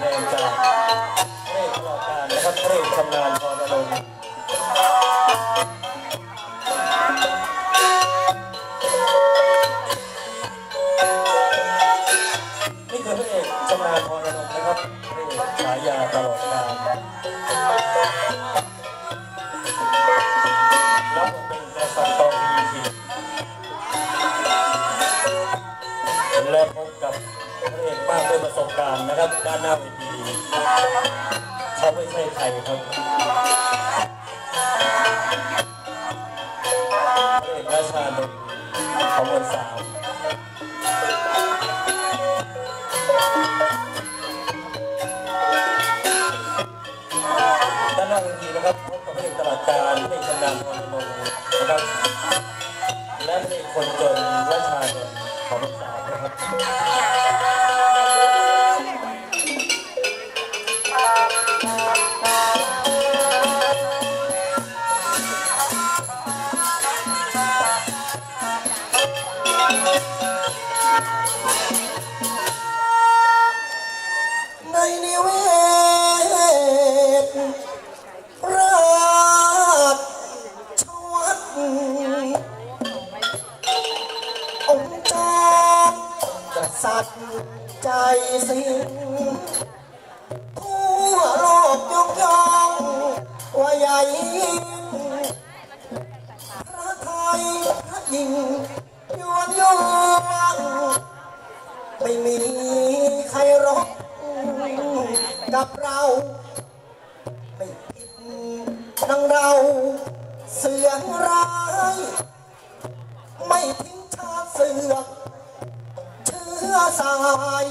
แสดงจากเพลงตลอดการนะครับเพลงชำนาญพรอารมณ์นี่คือพระเอกชำนาญพรอารมณ์นะครับพระเอกฉายาตลอดการ และพบกับพระเอกมากด้วยประสบการณ์นะครับ ด้านหน้าเวทีเขาไม่ใช่ใครครับพระเอกราชาดลของวันสามด้านหน้าเวทีนะครับพบกับพระเอกตลาดการพระเอกชำนาญพรนนท์นะครับและพระเอกคนจน กษัตริย์ใจสิงทั่วโลกยกย่องว่าใหญ่ยิ่งพระไทยพระยิ่งยวนยวงไม่มีใครรบกับเรา ไม่ผิดนังเราเสือร้าย ไม่ทิ้งชาเสือกเชื้อ สาย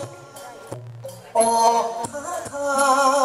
ออกท้าทาย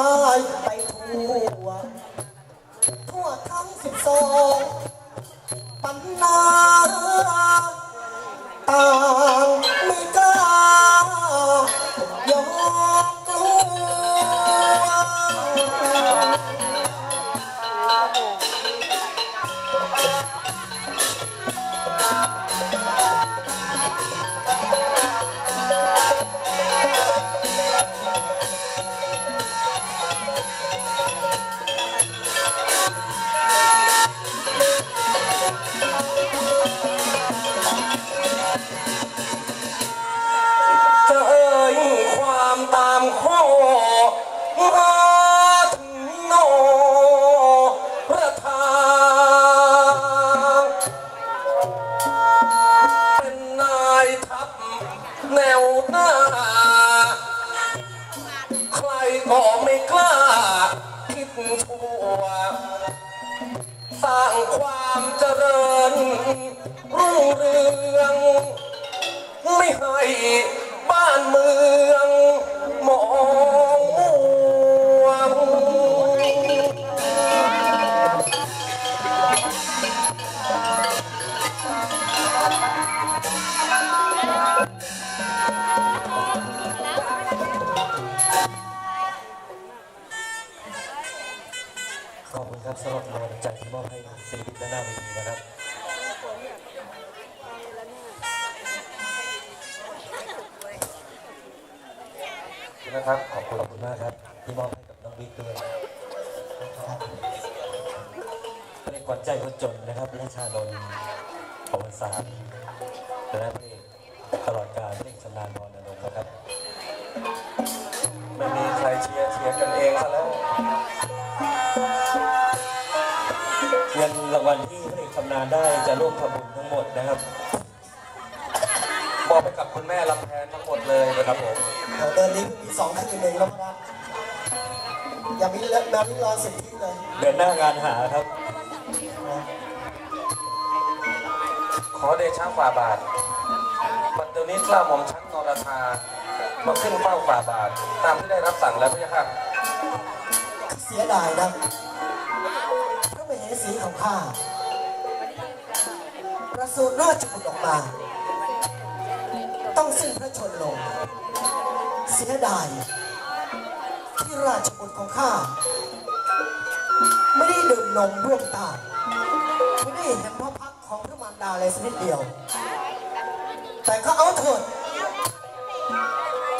ามตามข้อมาถึงโนประทานเป็นนายทัพแนวหน้า ใครก็ไม่กล้า คิดชั่ว สร้างความเจริญ รุ่งเรือง ไม่ให้บ้านเมือง ขอบคุณครับสำหรับกำลังใจที่มอบให้ศิลปินด้านหน้าเวทีนะครับนะครับขอบคุณขอบคุณมากครับ ที่มอบให้กับน้องบิ๊กด้วยเป็นขวัญใจคนจนนะครับราชานนของวันสามและเพลงตลอดการเพลงชำนาญพรนนท์นะครับไม่มีใครเชียร์เชียร์กันเองซะแล้วางวัลที่พระเอกชำนาญได้จะร่วมทำบุญทั้งหมดนะครับมอบให้กับคุณแม่ลำแพนทั้งหมดเลยนะครับผมเดี๋ยวเดินนี้มีสองคืนเองแล้วนะอย่ามีเลิกแบบนี้รอสิทธิเลยเดือนหน้างานหาครับ ขอเดชะฝ่าบาทปัจจุบันนี้กล้าหม่อมชั้นนรธามาขึ้นเฝ้าฝ่าบาท ตามที่ได้รับสั่งแล้วพี่ค่ะเสียดายนะ พระมเหสีของข้า ประสูติราชบุตรออกมา ต้องสิ้นพระชนลง เสียดายที่ราชบุตรของข้า ไม่ได้ดื่มนมร่วมตาไม่ได้เห็นพระพักของพระมารดาเลยสักนิดเดียว แต่ก็เอาเถิด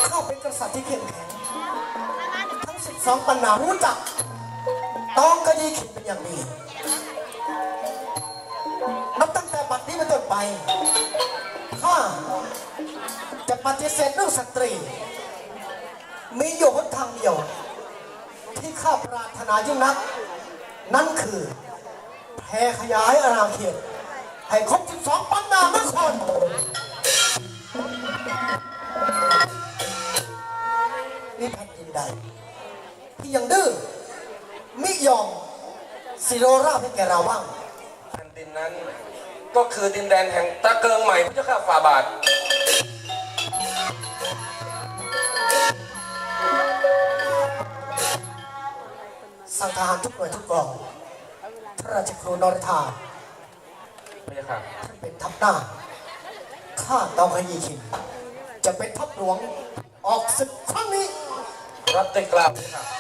เข้าเป็นกษัตริย์ที่เข้มแข็งสองปัญหารู้จัก ต้องคดีขิดเป็นอย่างดี ไปข้าจะปฏิเสธเรื่องสตรี มีอยู่หนทางเดียว ที่ข้าปรารถนายิ่งนัก นั่นคือแผ่ขยายอาณาเขตให้ครบ12ปันนานครนี่แผ่นดินใด ที่ยังดื้อมิยอมสิโรราให้แกเราบ้างแผ่นดินนั้น ก็คือดินแดนแห่งตะเกิงใหม่พระเจ้าข้าฝ่าบาท สั่งทหารทุกหน่วยทุกกองพระราชครูนรธาพระเจ้าค่ะท่านเป็นทัพหน้า ข้าเตาขยีขิน จะเป็นทัพหลวงออกศึกครั้งนี้ รับได้กล่าวพระเจ้าค่ะ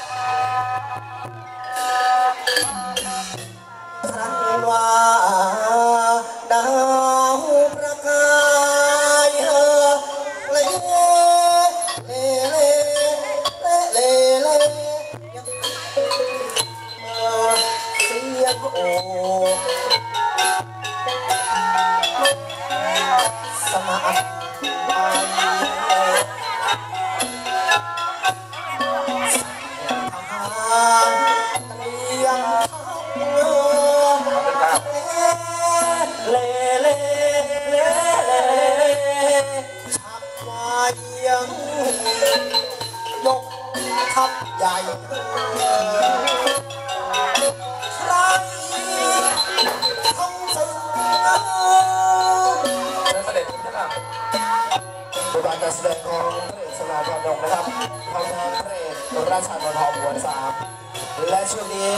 เลเลเลเลเลยังเออเสียงโอสมาธิ ยังยกทัพใหญ่ใครทำศึกเชิญเสด็จพระเจ้าค่ะบทบาทการแสดงของพระเอกสราพรดงนะครับทางางพระเอกราชาณทองหัวสามและช่วงนี้